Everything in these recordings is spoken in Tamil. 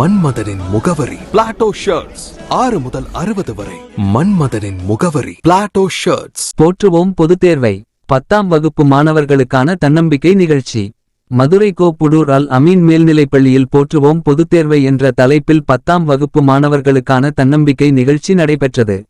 மன்மதனின் முகவரி. பிளாட்டோ ஷர்ட்ஸ் ஆறு முதல் அறுபது வரை. மன்மதனின் முகவரி. பிளாட்டோ ஷர்ட்ஸ் போற்றுவோம் பொது தேர்வை. பத்தாம் வகுப்பு மாணவர்களுக்கான தன்னம்பிக்கை நிகழ்ச்சி. மதுரை கோப்புடூர் அல் அமீன் மேல்நிலைப் பள்ளியில் போற்றுவோம் பொதுத் தேர்வை என்ற தலைப்பில் பத்தாம் வகுப்பு மாணவர்களுக்கான தன்னம்பிக்கை நிகழ்ச்சி நடைபெற்றது.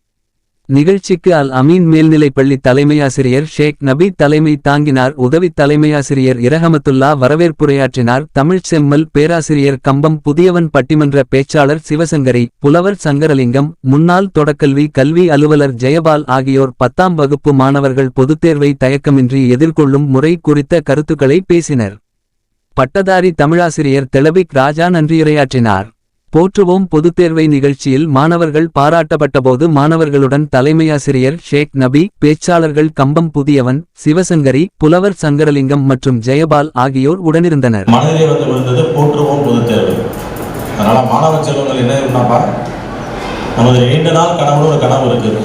நிகழ்ச்சிக்கு அல் அமீன் மேல்நிலைப் பள்ளி தலைமையாசிரியர் ஷேக் நபி தலைமை தாங்கினார். உதவித் தலைமையாசிரியர் இரஹமத்துல்லா வரவேற்புரையாற்றினார். தமிழ்ச் செம்மல் பேராசிரியர் கம்பம் புதியவன் பட்டிமன்ற பேச்சாளர் சிவசங்கரி புலவர் சங்கரலிங்கம் முன்னாள் தொடக்கல்வி கல்வி அலுவலர் ஜெயபால் ஆகியோர் பத்தாம் வகுப்பு மாணவர்கள் பொதுத்தேர்வை தயக்கமின்றி எதிர்கொள்ளும் முறை குறித்த கருத்துக்களை பேசினர். பட்டதாரி தமிழாசிரியர் தெலபிக் ராஜா நன்றியுரையாற்றினார். போற்றுவோம் பொதுத் தேர்வை நிகழ்ச்சியில் மாணவர்கள் பாராட்டப்பட்டபோது மாணவர்களுடன் தலைமையாசிரியர் ஷேக் நபி பேச்சாளர்கள் கம்பம் புதியவன் சிவசங்கரி புலவர் சங்கரலிங்கம் மற்றும் ஜெயபால் ஆகியோர் உடனிருந்தனர். மனதிலே வந்து விழுந்தது போற்றுவோம் பொதுத் தேர்வு. அதனால் மாணவ செல்வங்கள் என்ன இருந்தாப்பா நமது நீண்ட நாள் கனவு ஒரு கனவு இருக்குது.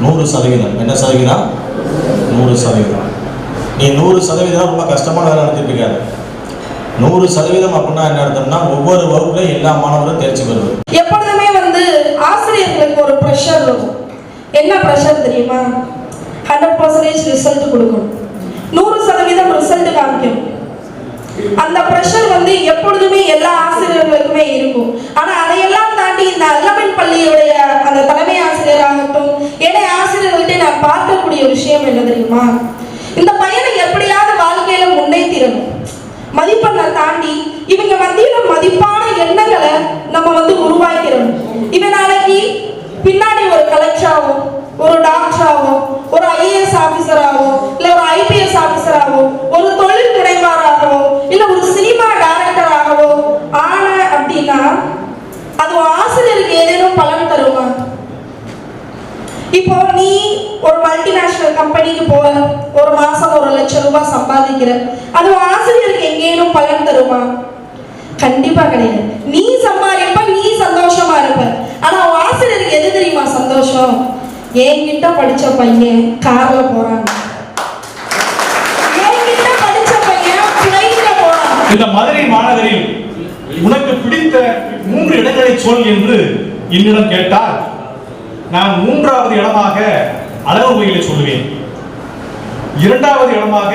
நூறு சதவீதம். என்ன சதவீதம்? நூறு சதவீதம். நீ நூறு சதவீதம் ரொம்ப கஷ்டமான வேலை நடத்திட்டு இருக்காரு நூறு சதவீதம் அப்படின்னா என்ன அர்த்தம்னா ஒவ்வொரு வகுப்புலையும் எல்லா மாணவரும் தேர்ச்சி பெறுவது. எப்பொழுதுமே வந்து ஆசிரியர்களுக்கு ஒரு ப்ரெஷர் இருக்கும் என்ன ப்ரெஷர் தெரியுமா? ஹண்ட்ரட் பர்சன்டேஜ் ரிசல்ட் கொடுக்கணும். நூறு சதவீதம் ரிசல்ட் காமிக்கணும். அந்த ப்ரெஷர் வந்து எப்பொழுதுமே எல்லா ஆசிரியர்களுக்குமே இருக்கும். ஆனா அதையெல்லாம் தாண்டி இந்த அல்லமன் பள்ளியுடைய ஒரு ஒரு டாக்டராகவும் ஒரு ஐஏஎஸ் ஆபீசராகவும் இல்ல ஒரு ஐபிஎஸ் ஆபீசராகவும் ஒரு தொழில் முனைவாராகவோ இல்ல ஒரு சினிமா டைரக்டராகவோ ஆன அப்படின்னா அது ஆசிரியருக்கு ஏதேனும் பலன் தருமா? இப்போ நீ ஒரு மல்டிநேஷனல் கம்பெனிக்கு போற ஒரு மாசம் ஒரு லட்சம் ரூபாய் சம்பாதிக்கிற அது ஆசிரியருக்கு எங்கேனும் பலன் தருமா? கண்டிப்பா கிடையாது. நீ சம்பாதிப்ப நீ சந்தோஷமா இருப்ப ஆனா உன் ஆசிரியருக்கு எது தெரியுமா வருஷம் என்கிட்ட படிச்ச பையன் கார்ல போறான் என்கிட்ட பையன் போறான் இந்த மதுரை மாநகரில் உனக்கு பிடித்த மூன்று இடங்களை சொல் என்று என்னிடம் கேட்டால் நான் மூன்றாவது இடமாக அழகுவையில சொல்லுவேன். இரண்டாவது இடமாக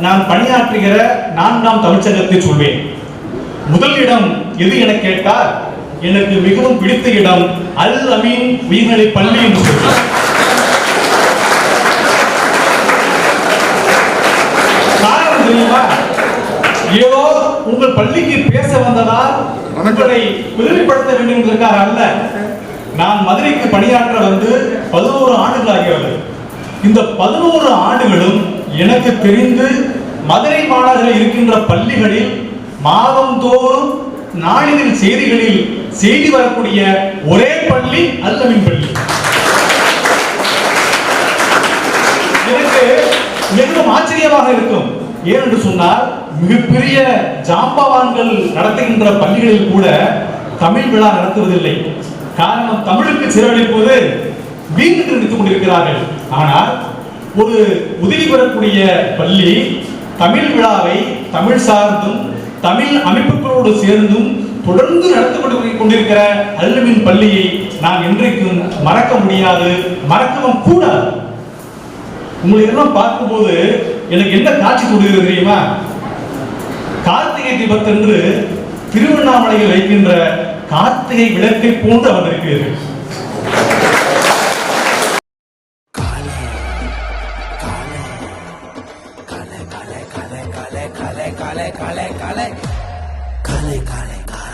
நான் பணியாற்றுகிற நான்காம் தமிழ்ச்சங்கத்தை சொல்வேன். முதல் இடம் எது என கேட்டால் எனக்கு மிகவும் பிடித்த இடம் அல் அமீன் உயர்நிலை பள்ளி என்று சொல்வேன் காரணம் தெரியுமா? ஏதோ உங்கள் பள்ளிக்கு பேச வந்ததால் உங்களை பெருமைப்படுத்த வேண்டும் என்பதற்காக அல்ல. நான் மதுரைக்கு பணியாற்ற வந்து பதினோரு ஆண்டுகள் ஆகிறது இந்த பதினோரு ஆண்டுகளும் எனக்கு தெரிந்து மதுரை மாநகரில் இருக்கின்ற பள்ளிகளில் மாதந்தோறும் நாளிதழ் செய்திகளில் செய்தி வரக்கூடிய ஒரே பள்ளி அல்லமின் பள்ளி. எனக்கு மிகவும் ஆச்சரியமாக இருக்கும். ஏனென்று சொன்னால் மிகப்பெரிய ஜாம்பவான்கள் நடத்துகின்ற பள்ளிகளில் கூட தமிழ் விழா நடத்துவதில்லை. காரணம் தமிழுக்கு சிறவழிப்பது வீண் என்று நினைத்துக் கொண்டிருக்கிறார்கள். ஆனால் ஒரு உதவி பெறக்கூடிய பள்ளி தமிழ் விழாவை தமிழ் சார்ந்தும் தமிழ் அமைப்புகளோடு சேர்ந்தும் தொடர்ந்து நடத்தப்பட்டு கொண்டிருக்கிற அல்லமின் பள்ளியை நான் என்றைக்கும் மறக்க முடியாது மறக்கவும் கூடாது உங்களை எல்லாம் பார்க்கும்போது எனக்கு என்ன காட்சி கொடுக்கிறது தெரியுமா கார்த்திகை தீபத்தன்று திருவண்ணாமலையில் வைக்கின்ற கார்த்திகை விளக்கை போன்று